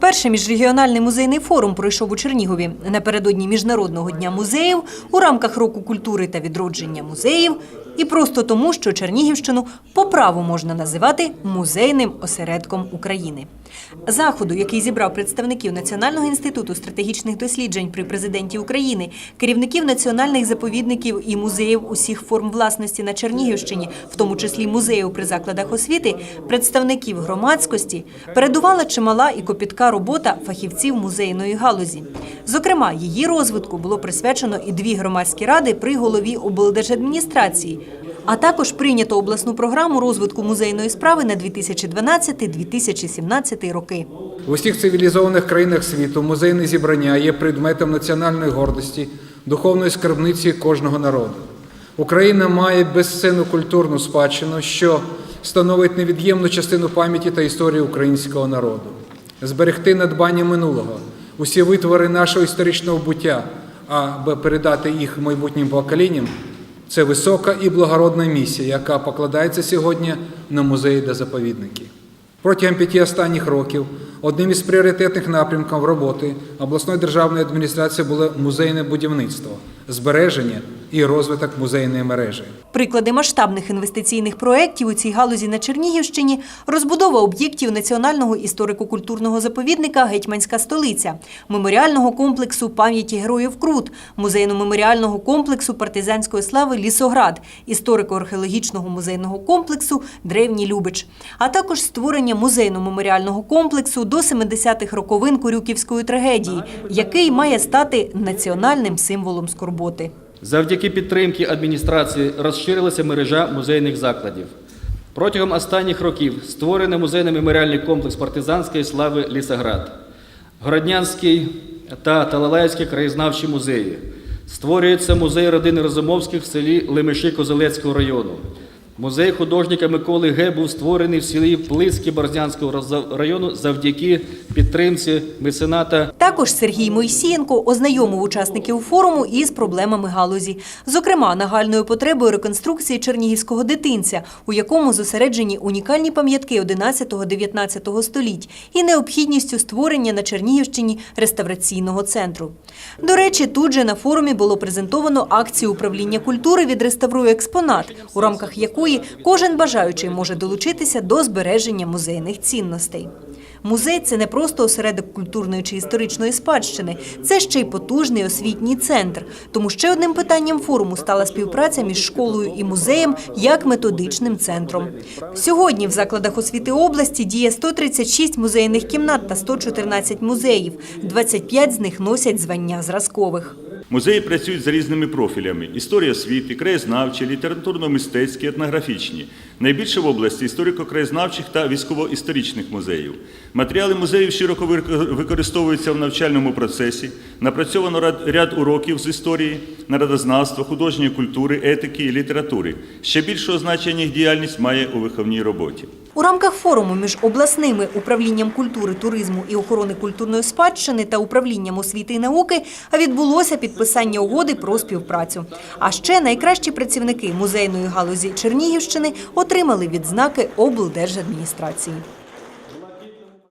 Перший міжрегіональний музейний форум пройшов у Чернігові. Напередодні Міжнародного дня музеїв у рамках року культури та відродження музеїв, і просто тому, що Чернігівщину по праву можна називати музейним осередком України. Заходу, який зібрав представників Національного інституту стратегічних досліджень при президенті України, керівників національних заповідників і музеїв усіх форм власності на Чернігівщині, в тому числі музеїв при закладах освіти, представників громадськості, передувала чимала і копітка робота фахівців музейної галузі. Зокрема, її розвитку було присвячено і дві громадські ради при голові облдержадміністрації. А також прийнято обласну програму розвитку музейної справи на 2012-2017 роки. В усіх цивілізованих країнах світу музейне зібрання є предметом національної гордості, духовної скарбниці кожного народу. Україна має безцінну культурну спадщину, що становить невід'ємну частину пам'яті та історії українського народу. Зберегти надбання минулого, усі витвори нашого історичного буття, аби передати їх майбутнім поколінням, це висока і благородна місія, яка покладається сьогодні на музеї та заповідники. Протягом п'яти останніх років одним із пріоритетних напрямків роботи обласної державної адміністрації було музейне будівництво, збереження і розвиток музейної мережі. Приклади масштабних інвестиційних проєктів у цій галузі на Чернігівщині – розбудова об'єктів Національного історико-культурного заповідника «Гетьманська столиця», меморіального комплексу пам'яті героїв Крут, музейно-меморіального комплексу партизанської слави «Лісоград», історико-археологічного музейного комплексу «Древній Любич», а також створення музейно-меморіального комплексу до 70-х роковин Корюківської трагедії, який має стати національним символом скорботи. Завдяки підтримці адміністрації розширилася мережа музейних закладів. Протягом останніх років створений музейно-меморіальний комплекс партизанської слави Лісоград, Городнянський та Талалаївський краєзнавчі музеї. Створюється музей родини Розумовських в селі Лемеші Козелецького району. Музей художника Миколи Г. був створений в селі Плицьке Борзнянського району завдяки підтримці мецената Також Сергій Мойсієнко ознайомив учасників форуму із проблемами галузі, зокрема нагальною потребою реконструкції чернігівського дитинця, у якому зосереджені унікальні пам'ятки 11-19 століть, і необхідністю створення на Чернігівщині реставраційного центру. До речі, тут же на форумі було презентовано акцію управління культури «Відреставрує експонат», у рамках якої кожен бажаючий може долучитися до збереження музейних цінностей. Музей це не просто осередок культурної чи історичної спадщини, це ще й потужний освітній центр. Тому ще одним питанням форуму стала співпраця між школою і музеєм як методичним центром. Сьогодні в закладах освіти області діє 136 музейних кімнат та 114 музеїв. 25 з них носять звання зразкових. Музеї працюють за різними профілями: історія освіти, краєзнавчі, літературно-мистецькі, етнографічні. Найбільше в області історико-краєзнавчих та військово-історичних музеїв. Матеріали музеїв широко використовуються в навчальному процесі. Напрацьовано ряд- уроків з історії, народознавства, художньої культури, етики і літератури. Ще більшого значення їх діяльність має у виховній роботі. У рамках форуму між обласними управлінням культури, туризму і охорони культурної спадщини та управлінням освіти і науки відбулося підписання угоди про співпрацю. А ще найкращі працівники музейної галузі Чернігівщини отримали відзнаки облдержадміністрації.